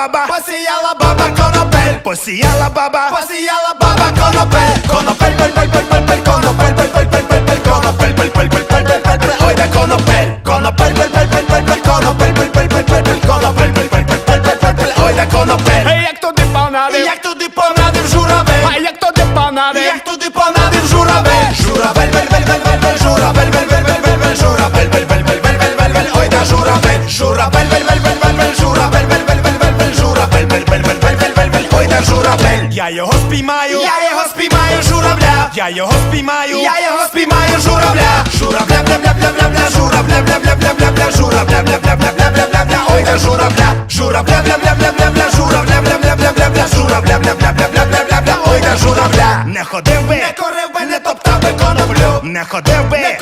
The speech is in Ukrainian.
baba, pues si ela baba conopel, pues si ela baba, pues si ela baba conopel, conopel, pel, pel, pel, pel, pel, conopel, pel, pel, pel, pel, pel, conopel, pel, pel, pel, pel, pel, pel, pel, oiga conopel, conopel, pel, pel, pel, pel, pel, conopel, pel, pel, pel, pel, pel, conopel, pel, pel, pel, pel, pel, pel, oiga conopel. Hej, jak to ty panary, jak to ty panary w żurawie, a jak to ty jak to ty. Журавель. Я його спіймаю, я його спіймаю, журавля, я його спіймаю, я його спіймаю, журавля, журавля, бля, бля, бля, бля, бля, журавля, бля, бля, бля, бля, бля, журавля, бля, бля, бля, бля, бля, бля, бля, ой, да журавля, журавля, бля, бля, бля, бля, бля, журавля, бля, бля, бля, бля, бля, журавля, бля, бля, бля, бля, бля, бля, бля, ой, да журавля. Не ходив би, не корив би, не топтав би коноплю, не ходив би, не